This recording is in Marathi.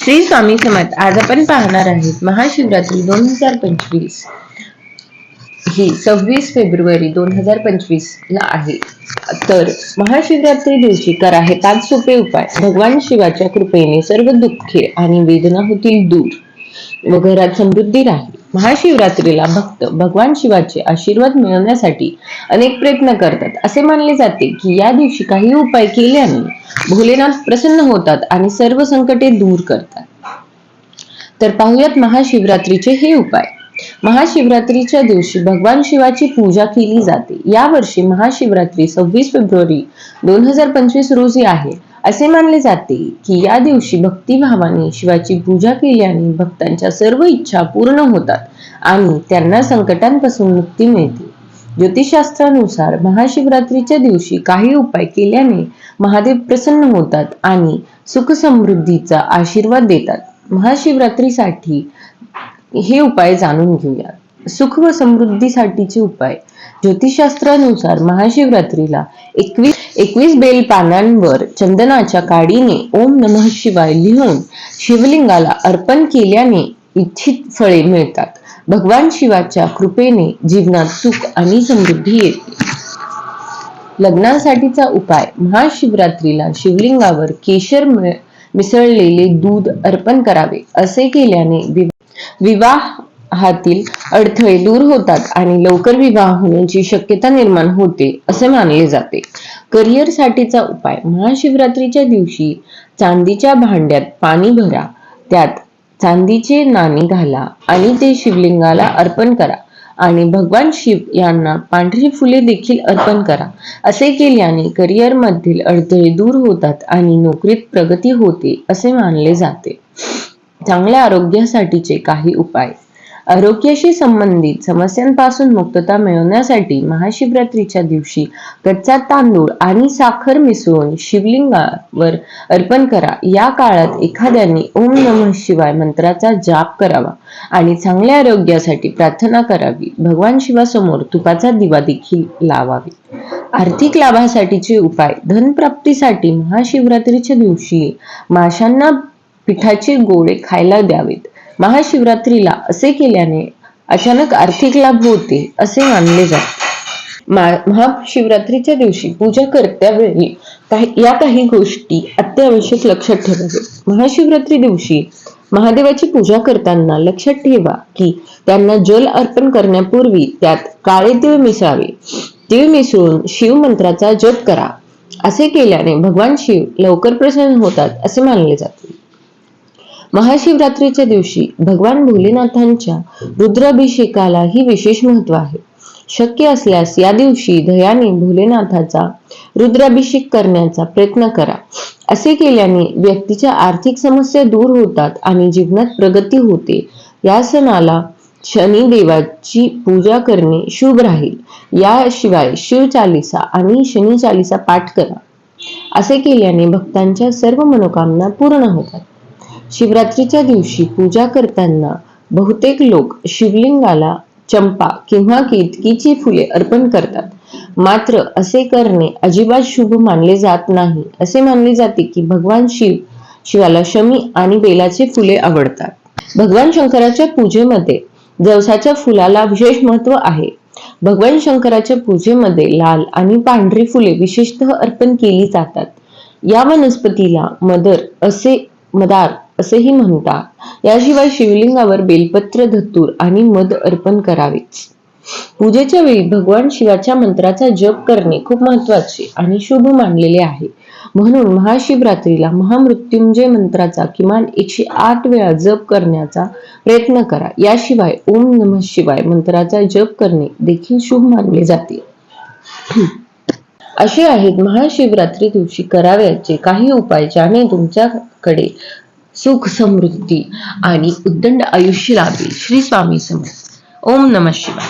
श्री स्वामी समर्थ आज आपण पाहणार आहेत महाशिवरात्री दोन हजार पंचवीस. ही सव्वीस फेब्रुवारी दोन हजार पंचवीस ला आहे. तर महाशिवरात्री दिवशी करा हे पाच सोपे उपाय. भगवान शिवाच्या कृपेने सर्व दुःखे आणि वेदना होतील दूर व घरात समृद्धी राहील. महाशिवरात्रीला भक्त भगवान शिवाचे आशीर्वाद मिळवण्यासाठी अनेक प्रयत्न करतात. असे मानले जाते की या दिवशी काही उपाय केल्याने भोलेनाथ प्रसन्न होतात आणि सर्व संकटे दूर करतात. तर पाहूयात महाशिवरात्रीचे हे उपाय. महाशिवरात्रीच्या दिवशी भगवान शिवाची पूजा केली जाते. या वर्षी महाशिवरात्री सव्वीस फेब्रुवारी दोन हजार पंचवीस रोजी आहे. असे मानले जाते की या दिवशी भक्तिभावाने शिवाची पूजा केल्याने भक्तांच्या सर्व इच्छा पूर्ण होतात आणि त्यांना संकटांपासून मुक्ती मिळते. ज्योतिषशास्त्रानुसार महाशिवरात्रीच्या दिवशी काही उपाय केल्याने महादेव प्रसन्न होतात आणि सुख समृद्धीचा आशीर्वाद देतात. महाशिवरात्रीसाठी हे उपाय जाणून घेऊया. सुख व समृद्धीसाठीचे उपाय. ज्योतिषशास्त्रानुसार महाशिवरात्रीला एकवीस एकवीस बेल पानांवर चंदनाच्या काडीने ओम नमः शिवाय लिहून शिवलिंगाला अर्पण केल्याने इच्छित फळे मिळतात. भगवान शिवाच्या कृपेने जीवनात सुख आणि समृद्धी येते. लग्नासाठीचा उपाय महाशिवरात्रीला शिवलिंगावर केशर मिसळलेले दूध अर्पण करावे असे केल्याने विवाह विवाहातील अडथळे दूर होतात आणि लवकर विवाह होण्याची शक्यता निर्माण होते असे मानले जाते. करिअर साठीचा उपाय महाशिवरात्रीच्या दिवशी चांदीच्या भांड्यात पाणी भरा त्यात चांदीचे नाणे घाला आणि ते शिवलिंगाला अर्पण करा आणि भगवान शिव यांना पांढरी फुले देखील अर्पण करा. असे केल्याने करिअर मधील अडथळे दूर होतात आणि नोकरीत प्रगती होते असे मानले जाते. चांगल्या आरोग्यासाठीचे काही उपाय. आरोग्याशी संबंधित समस्यांपासून मुक्तता मिळवण्यासाठी महाशिवरात्रीच्या दिवशी कच्चा तांदूळ आणि साखर मिसळून शिवलिंगावर अर्पण करा. या काळात एखाद्याने ओम नमः शिवाय मंत्राचा जाप करावा आणि चांगल्या आरोग्यासाठी प्रार्थना करावी. भगवान शिवासमोर तुपाचा दिवा देखील लावावी. आर्थिक लाभासाठीचे उपाय. धनप्राप्तीसाठी महाशिवरात्रीच्या दिवशी माशांना पिठाचे गोळे खायला द्यावेत. महाशिवरात्रीला असे केल्याने अचानक आर्थिक लाभ होते असे मानले जाते. महाशिवरात्रीच्या दिवशी पूजा करत्यावेळी काही या काही गोष्टी अत्यावश्यक लक्षात ठेवावे. महाशिवरात्री दिवशी महादेवाची पूजा करताना लक्षात ठेवा की त्यांना जल अर्पण करण्यापूर्वी त्यात काळे तीळ मिसळावे. तीळ मिसळून शिव मंत्राचा जप करा. असे केल्याने भगवान शिव लवकर प्रसन्न होतात असे मानले जाते. महाशिवरात्रीच्या दिवशी भगवान भोलेनाथांच्या रुद्राभिषेकालाही विशेष महत्त्व आहे. शक्य असल्यास या दिवशी दयाने भोलेनाथाचा रुद्राभिषेक करण्याचा प्रयत्न करा. असे केल्याने व्यक्तीच्या आर्थिक समस्या दूर होतात आणि जीवनात प्रगती होते. या सणाला शनिदेवाची पूजा करणे शुभ राहील. याशिवाय शिव चालिसा आणि शनी चालिसा पाठ करा. असे केल्याने भक्तांच्या सर्व मनोकामना पूर्ण होतात. शिवरात्रीच्या दिवशी पूजा करताना बहुतेक लोक शिवलिंगाला चंपा किंवा केतकीची फुले अर्पण करतात. मात्र असे करणे अजिबात शुभ मानले जात नाही असे मानले जाते की भगवान शिव शिवाला शमी आणि बेलाचे फुले आवडतात. भगवान शंकराच्या पूजेमध्ये जवसाच्या फुलाला विशेष महत्त्व आहे. भगवान शंकराच्या पूजेमध्ये लाल आणि पांढरी फुले विशेषतः अर्पण केली जातात. या वनस्पतीला मदर असे मदार असेही म्हणतात याशिवाय शिवलिंगावर बेलपत्र धतूर आणि मध अर्पण करावेच. पूजेच्या वेळी भगवान शिवाच्या मंत्राचा जप करणे खूप महत्त्वाचे आणि शुभ मानलेले आहे. म्हणून महाशिवरात्रीला महामृत्युंजय मंत्राचा किमान एकशे आठ वेळा जप करण्याचा प्रयत्न करा. याशिवाय ओम नम शिवाय मंत्राचा जप करणे देखील शुभ मानले जाते. असे आहेत महाशिवरात्री दिवशी करावयाचे काही उपाय ज्याने तुमच्याकडे सुख समृद्धी आणि उद्दंड आयुष्य लाभेल. श्री स्वामी समर्थ. ओम नम शिवाय.